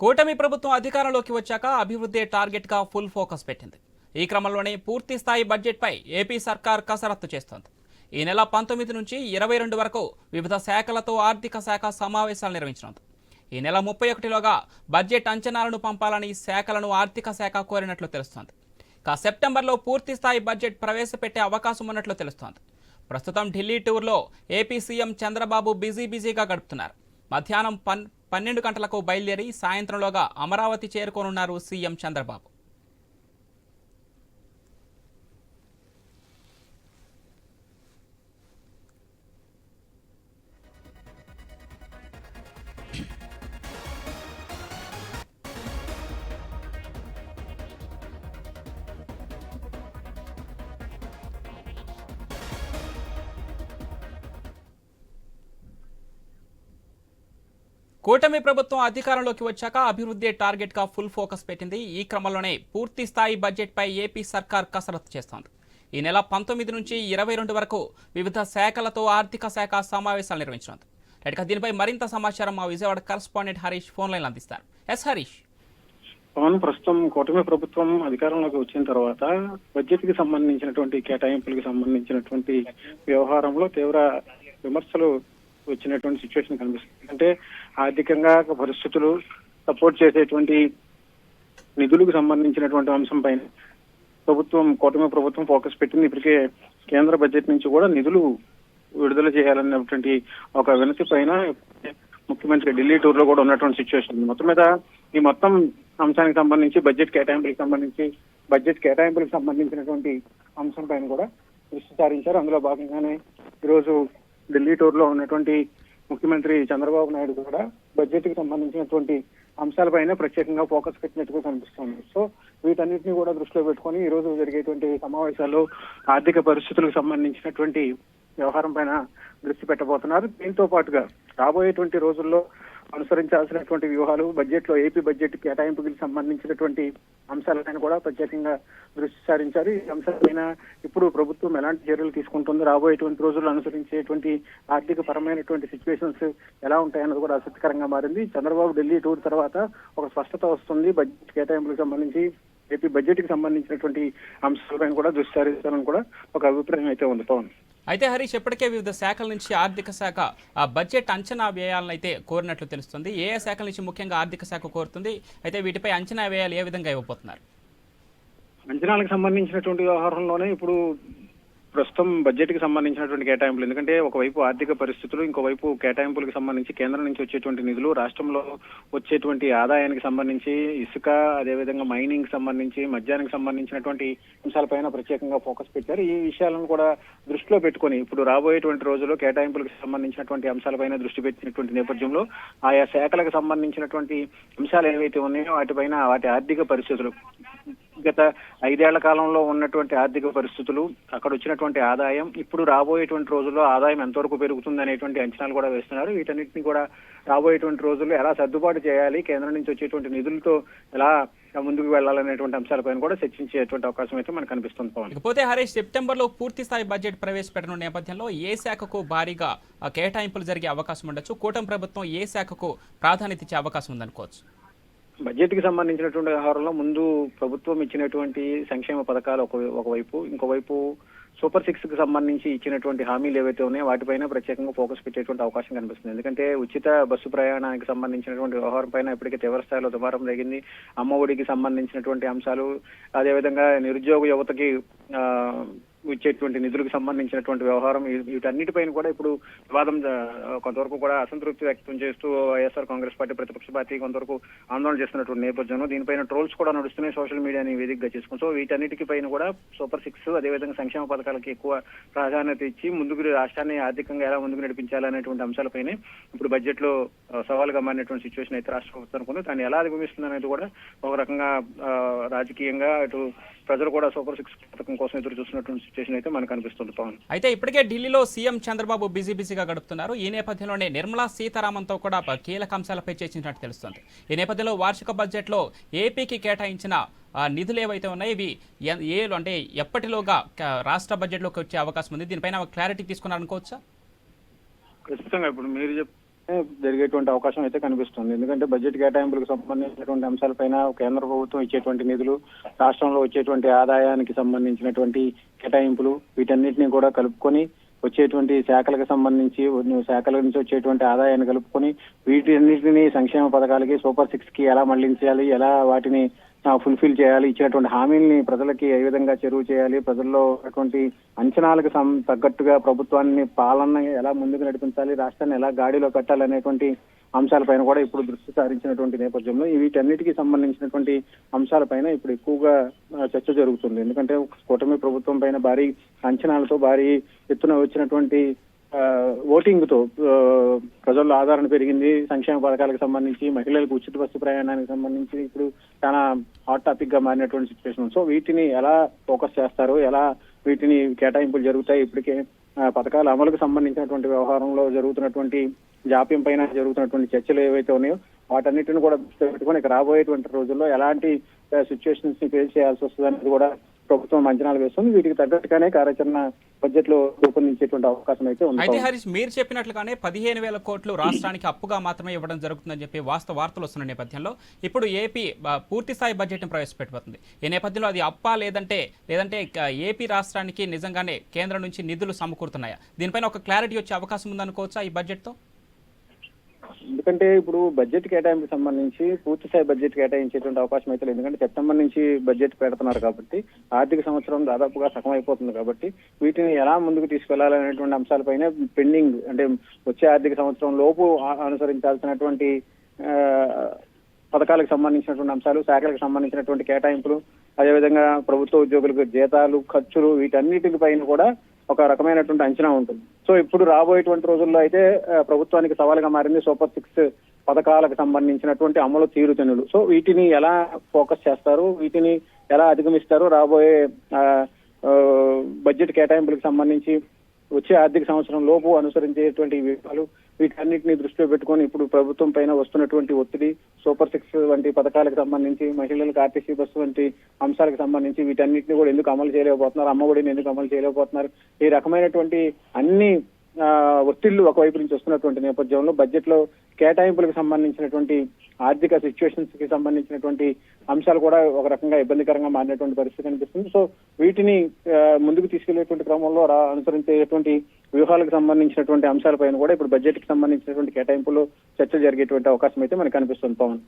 కూటమి ప్రభుత్వం అధికారంలోకి వచ్చాక అభివృద్ధి టార్గెట్గా ఫుల్ ఫోకస్ పెట్టింది. ఈ క్రమంలోనే పూర్తి స్థాయి బడ్జెట్పై ఏపీ సర్కార్ కసరత్తు చేస్తోంది. ఈ నెల పంతొమ్మిది నుంచి ఇరవై రెండు వరకు వివిధ శాఖలతో ఆర్థిక శాఖ సమావేశాలు నిర్వహించనుంది. ఈ నెల ముప్పై ఒకటిలోగా బడ్జెట్ అంచనాలను పంపాలని శాఖలను ఆర్థిక శాఖ కోరినట్లు తెలుస్తోంది. ఇక సెప్టెంబర్లో పూర్తి స్థాయి బడ్జెట్ ప్రవేశపెట్టే అవకాశం ఉన్నట్లు తెలుస్తోంది. ప్రస్తుతం ఢిల్లీ టూర్లో ఏపీ సీఎం చంద్రబాబు బిజీ బిజీగా గడుపుతున్నారు. మధ్యాహ్నం పన్ పన్నెండు గంటలకు బయలుదేరి సాయంత్రంలోగా అమరావతి చేరుకోనున్నారు సీఎం చంద్రబాబు. కూటమి ప్రభుత్వం అధికారంలోకి వచ్చాక అభివృద్ధి టార్గెట్గా ఫుల్ ఫోకస్ పెట్టింది. ఈ క్రమంలోనే పూర్తి స్థాయి బడ్జెట్ పై ఏపీ సర్కార్ కసరత్తు చేస్తోంది. ఈ నెల పంతొమ్మిది నుంచి ఇరవై రెండు వరకు వివిధ శాఖలతో ఆర్థిక శాఖ సమావేశాలు నిర్వహించనుంది. రైట్గా దీనిపై మరింత సమాచారం మా Vijayawada correspondent Harish phone line అందిస్తారు. ఎస్ హరీష్. పవన్ ప్రస్తుతం కూటమి ప్రభుత్వం అధికారంలోకి వచ్చిన తర్వాత బడ్జెట్కి సంబంధించినటువంటి కేటాయింపులకు సంబంధించినటువంటి వ్యవహారంలో తీవ్ర విమర్శలు వచ్చినటువంటి సిచ్యువేషన్ కనిపిస్తుంది. అంటే ఆర్థికంగా పరిస్థితులు సపోర్ట్ చేసేటువంటి నిధులకు సంబంధించినటువంటి అంశం పైన ప్రభుత్వం కూటమి ప్రభుత్వం ఫోకస్ పెట్టింది. ఇప్పటికే కేంద్ర బడ్జెట్ నుంచి కూడా నిధులు విడుదల చేయాలన్నటువంటి ఒక వినతి పైన ముఖ్యమంత్రి ఢిల్లీ టూర్లో కూడా ఉన్నటువంటి సిచ్యువేషన్ ఉంది. మొత్తం మీద ఈ మొత్తం అంశానికి సంబంధించి బడ్జెట్ కేటాయింపులకు సంబంధించి బడ్జెట్ కేటాయింపులకు సంబంధించినటువంటి అంశం పైన కూడా దృష్టి సారించారు. అందులో భాగంగానే ఈరోజు ఢిల్లీ టూర్లో ఉన్నటువంటి ముఖ్యమంత్రి చంద్రబాబు నాయుడు కూడా బడ్జెట్కి సంబంధించినటువంటి అంశాలపైన ప్రత్యేకంగా ఫోకస్ పెట్టినట్టుగా కనిపిస్తుంది. సో వీటన్నిటిని కూడా దృష్టిలో పెట్టుకొని ఈ రోజు జరిగేటువంటి సమావేశాల్లో ఆర్థిక పరిస్థితులకు సంబంధించినటువంటి వ్యవహారం పైన దృష్టి పెట్టబోతున్నారు. దీంతో పాటుగా రాబోయేటువంటి రోజుల్లో అనుసరించాల్సినటువంటి వ్యూహాలు బడ్జెట్లో ఏపీ బడ్జెట్ కేటాయింపుకి సంబంధించినటువంటి అంశాలపైన కూడా ప్రత్యేకంగా దృష్టి సారించారు. ఈ అంశాలపైన ఇప్పుడు ప్రభుత్వం ఎలాంటి చర్యలు తీసుకుంటుందో రాబోయేటువంటి రోజుల్లో అనుసరించేటువంటి ఆర్థిక పరమైనటువంటి సిచ్యువేషన్స్ ఎలా ఉంటాయన్నది కూడా ఆసక్తికరంగా మారింది. చంద్రబాబు ఢిల్లీ టూర్ తర్వాత ఒక స్పష్టత వస్తుంది. బడ్జెట్ కేటాయింపులకు సంబంధించి ఏపీ బడ్జెట్కి సంబంధించినటువంటి అంశాలపైన కూడా దృష్టి సారించాలని కూడా ఒక అభిప్రాయం అయితే ఉంది. పవన్. అయితే హరీష్ ఇప్పటికే వివిధ శాఖల నుంచి ఆర్థిక శాఖ ఆ బడ్జెట్ అంచనా వ్యయాలను అయితే కోరినట్లు తెలుస్తుంది. ఏ ఏ శాఖల నుంచి ముఖ్యంగా ఆర్థిక శాఖ కోరుతుంది? అయితే వీటిపై అంచనా వ్యయాలు ఏ విధంగా ఇవ్వబోతున్నారు? అంచనాలకు సంబంధించినటువంటి వ్యవహారంలోనే ఇప్పుడు ప్రస్తుతం బడ్జెట్కి సంబంధించినటువంటి కేటాయింపులు. ఎందుకంటే ఒకవైపు ఆర్థిక పరిస్థితులు ఇంకోవైపు కేటాయింపులకు సంబంధించి కేంద్రం నుంచి వచ్చేటువంటి నిధులు రాష్ట్రంలో వచ్చేటువంటి ఆదాయానికి సంబంధించి ఇసుక అదేవిధంగా మైనింగ్ సంబంధించి మద్యానికి సంబంధించినటువంటి అంశాలపైన ప్రత్యేకంగా ఫోకస్ పెట్టారు. ఈ విషయాలను కూడా దృష్టిలో పెట్టుకొని ఇప్పుడు రాబోయేటువంటి రోజుల్లో కేటాయింపులకు సంబంధించినటువంటి అంశాలపైన దృష్టి పెట్టినటువంటి నేపథ్యంలో ఆయా శాఖలకు సంబంధించినటువంటి అంశాలు ఏవైతే ఉన్నాయో వాటిపైన వాటి ఆర్థిక పరిస్థితులు గత ఐదేళ్ళ కాలంలో ఉన్నటువంటి ఆర్థిక పరిస్థితులు అక్కడ వచ్చినటువంటి ఆదాయం ఇప్పుడు రాబోయేటువంటి రోజుల్లో ఆదాయం ఎంతవరకు పెరుగుతుంది అనేటువంటి అంచనాలు కూడా వేస్తున్నారు. వీటన్నిటిని కూడా రాబోయేటువంటి రోజుల్లో ఎలా సర్దుబాటు చేయాలి కేంద్రం నుంచి వచ్చేటువంటి నిధులతో ఎలా ముందుకు వెళ్ళాలనేటువంటి అంశాలపైన కూడా చర్చించేటువంటి అవకాశం అయితే మనకు కనిపిస్తుంది పవన్. ఇకపోతే హరీష్ సెప్టెంబర్లో పూర్తి స్థాయి బడ్జెట్ ప్రవేశపెట్టనున్న నేపథ్యంలో ఏ శాఖకు భారీగా కేటాయింపులు జరిగే అవకాశం ఉండొచ్చు? కూటమి ప్రభుత్వం ఏ శాఖకు ప్రాధాన్యత ఇచ్చే అవకాశం ఉందనుకోవచ్చు? బడ్జెట్కి సంబంధించినటువంటి వ్యవహారంలో ముందు ప్రభుత్వం ఇచ్చినటువంటి సంక్షేమ పథకాలు ఒక ఒకవైపు ఇంకోవైపు సూపర్ సిక్స్కి సంబంధించి ఇచ్చినటువంటి హామీలు ఏవైతే ఉన్నాయో వాటిపైన ప్రత్యేకంగా ఫోకస్ పెట్టేటువంటి అవకాశం కనిపిస్తుంది. ఎందుకంటే ఉచిత బస్సు ప్రయాణానికి సంబంధించినటువంటి వ్యవహారం పైన ఇప్పటికే తీవ్ర స్థాయిలో దుమారం జరిగింది అమ్మ ఒడికి సంబంధించినటువంటి అంశాలు అదేవిధంగా నిరుద్యోగ యువతకి ఇచ్చేటువంటి నిధులకు సంబంధించినటువంటి వ్యవహారం వీటన్నిటిపైన కూడా ఇప్పుడు వివాదం కొంతవరకు కూడా అసంతృప్తి వ్యక్తం చేస్తూ వైఎస్ఆర్ కాంగ్రెస్ పార్టీ ప్రతిపక్ష పార్టీ కొంతవరకు ఆందోళన చేస్తున్నటువంటి నేపథ్యంలో దీనిపైన ట్రోల్స్ కూడా నడుస్తున్నాయి సోషల్ మీడియాని వేదికగా చేసుకుని సో వీటన్నిటికి పైన కూడా సూపర్ సిక్స్ అదేవిధంగా సంక్షేమ పథకాలకి ఎక్కువ ప్రాధాన్యత ఇచ్చి ముందుకు రాష్ట్రాన్ని ఆర్థికంగా ఎలా ముందుకు నడిపించాలనేటువంటి అంశాలపైనే ఇప్పుడు బడ్జెట్లో సవాల్గా మారినటువంటి సిచ్యువేషన్ అయితే రాష్ట్ర ప్రభుత్వం అనుకుంది. దాన్ని ఎలా అధిగమిస్తుంది అనేది కూడా ఒక రకంగా రాజకీయంగా ఇటు ప్రజలు కూడా సూపర్ సిక్స్ పథకం కోసం ఎదురు చూస్తున్నటువంటి సిచ్యువేషన్ అయితే మనకు అనిపిస్తుంది పవన్. అయితే ఇప్పటికే ఢిల్లీలో సీఎం చంద్రబాబు బిజీ బిజీగా గడుపుతున్నారు. ఈ నేపథ్యంలోనే నిర్మలా సీతారామన్తో కూడా కీలక అంశాలపై చర్చించినట్టు తెలుస్తుంది. ఈ నేపథ్యంలో వార్షిక బడ్జెట్లో ఏపీకి కేటాయించిన ఆ, నిధులు ఏవైతే ఉన్నాయో ఇవి ఏ అంటే ఎప్పటిలోగా రాష్ట్ర బడ్జెట్లోకి వచ్చే అవకాశం ఉంది. దీనిపైన క్లారిటీ తీసుకున్నారనుకోవచ్చా? ఖచ్చితంగా ఇప్పుడు మీరు చెప్ జరిగేటువంటి అవకాశం అయితే కనిపిస్తుంది. ఎందుకంటే బడ్జెట్ కేటాయింపులకు సంబంధించినటువంటి అంశాలపైన కేంద్ర ప్రభుత్వం ఇచ్చేటువంటి నిధులు రాష్ట్రంలో వచ్చేటువంటి ఆదాయానికి సంబంధించినటువంటి కేటాయింపులు వీటన్నిటిని కూడా కలుపుకొని వచ్చేటువంటి శాఖలకు సంబంధించి శాఖల నుంచి వచ్చేటువంటి ఆదాయాన్ని కలుపుకొని వీటన్నిటిని సంక్షేమ పథకాలకి సూపర్ సిక్స్కి ఎలా మళ్ళించాలి ఎలా వాటిని ఫుల్ఫిల్ చేయాలి ఇచ్చినటువంటి హామీల్ని ప్రజలకి ఏ విధంగా చెరువు చేయాలి ప్రజల్లో అటువంటి అంచనాలకు సం- తగ్గట్టుగా ప్రభుత్వాన్ని పాలన ఎలా ముందుకు నడిపించాలి రాష్ట్రాన్ని ఎలా గాడిలో పెట్టాలనేటువంటి అంశాలపైన కూడా ఇప్పుడు దృష్టి సారించినటువంటి నేపథ్యంలో ఈ వీటన్నిటికీ సంబంధించినటువంటి అంశాలపైన ఇప్పుడు ఎక్కువగా చర్చ జరుగుతుంది. ఎందుకంటే కూటమి ప్రభుత్వం పైన భారీ అంచనాలతో భారీ ఎత్తున వచ్చినటువంటి ఓటింగ్తో ప్రజల్లో ఆదరణ పెరిగింది. సంక్షేమ పథకాలకు సంబంధించి మహిళలకు ఉచిత బస్సు ప్రయాణానికి సంబంధించి ఇప్పుడు చాలా హాట్ టాపిక్గా మారినటువంటి సిచ్యువేషన్ సో వీటిని ఎలా ఫోకస్ చేస్తారు ఎలా వీటిని కేటాయింపులు జరుగుతాయి ఇప్పటికే పథకాల అమలుకు సంబంధించినటువంటి వ్యవహారంలో జరుగుతున్నటువంటి జాప్యం పైన జరుగుతున్నటువంటి చర్చలు ఏవైతే ఉన్నాయో వాటన్నిటిని కూడా పెట్టుకొని ఇక రాబోయేటువంటి రోజుల్లో ఎలాంటి సిచ్యువేషన్స్ని ఫేస్ చేయాల్సి వస్తుంది అనేది కూడా ప్రభుత్వం అంచనాలు వేస్తుంది. వీటికి తగ్గట్టుగానే కార్యాచరణ బడ్జెట్లో రూపొందించేటువంటి అవకాశం అయితే ఉంది. అయితే హరీష్ మీరు చెప్పినట్లుగానే పదిహేను వేల కోట్లు రాష్ట్రానికి అప్పుగా మాత్రమే ఇవ్వడం జరుగుతుందని చెప్పి వాస్తవ వార్తలు వస్తున్న నేపథ్యంలో ఇప్పుడు ఏపీ పూర్తి స్థాయి బడ్జెట్ను ప్రవేశపెట్టబోతుంది. ఈ నేపథ్యంలో అది అప్పా లేదంటే లేదంటే ఏపీ రాష్ట్రానికి నిజంగానే కేంద్రం నుంచి నిధులు సమకూరుతున్నాయా? దీనిపైన ఒక క్లారిటీ వచ్చే అవకాశం ఉందనుకోవచ్చా ఈ బడ్జెట్తో? ఎందుకంటే ఇప్పుడు బడ్జెట్ కేటాయింపుకి సంబంధించి పూర్తి స్థాయి బడ్జెట్ కేటాయించేటువంటి అవకాశం అయితే లేదు. ఎందుకంటే సెప్టెంబర్ నుంచి బడ్జెట్ పెడుతున్నారు కాబట్టి ఆర్థిక సంవత్సరం దాదాపుగా సగం అయిపోతుంది కాబట్టి వీటిని ఎలా ముందుకు తీసుకెళ్ళాలనేటువంటి అంశాలపైన పెండింగ్ అంటే వచ్చే ఆర్థిక సంవత్సరం లోపు అనుసరించాల్సినటువంటి పథకాలకు సంబంధించినటువంటి అంశాలు శాఖలకు సంబంధించినటువంటి కేటాయింపులు అదేవిధంగా ప్రభుత్వ ఉద్యోగులకు జీతాలు ఖర్చులు వీటన్నిటిపైన కూడా ఒక రకమైనటువంటి అంచనా ఉంటుంది. సో ఇప్పుడు రాబోయేటువంటి రోజుల్లో అయితే ప్రభుత్వానికి సవాలుగా మారింది సూపర్ సిక్స్ పథకాలకు సంబంధించినటువంటి అమలు తీరుతెనులు సో వీటిని ఎలా ఫోకస్ చేస్తారు? వీటిని ఎలా అధిగమిస్తారు? రాబోయే బడ్జెట్ కేటాయింపులకు సంబంధించి వచ్చే ఆర్థిక సంవత్సరం లోపు అనుసరించేటువంటి వ్యూహాలు వీటన్నిటిని దృష్టిలో పెట్టుకొని ఇప్పుడు ప్రభుత్వం పైన వస్తున్నటువంటి ఒత్తిడి సూపర్ సిక్స్ వంటి పథకాలకు సంబంధించి మహిళలకు ఆర్టీసీ బస్సు వంటి అంశాలకు సంబంధించి వీటన్నిటిని కూడా ఎందుకు అమలు చేయలేకపోతున్నారు? అమ్మఒడిని ఎందుకు అమలు చేయలేకపోతున్నారు? ఈ రకమైనటువంటి అన్ని ఒత్తిళ్ళు ఒకవైపు నుంచి వస్తున్నటువంటి నేపథ్యంలో బడ్జెట్లో కేటాయింపులకు సంబంధించినటువంటి ఆర్థిక సిచ్యువేషన్స్కి సంబంధించినటువంటి అంశాలు కూడా ఒక రకంగా ఇబ్బందికరంగా మారినటువంటి పరిస్థితి కనిపిస్తుంది. సో వీటిని ముందుకు తీసుకెళ్ళేటువంటి క్రమంలో అనుసరించేటువంటి వ్యూహాలకు సంబంధించినటువంటి అంశాలపైన కూడా ఇప్పుడు బడ్జెట్కి సంబంధించినటువంటి కేటాయింపులు చర్చ జరిగేటువంటి అవకాశం అయితే మనకు కనిపిస్తుంది పవన్.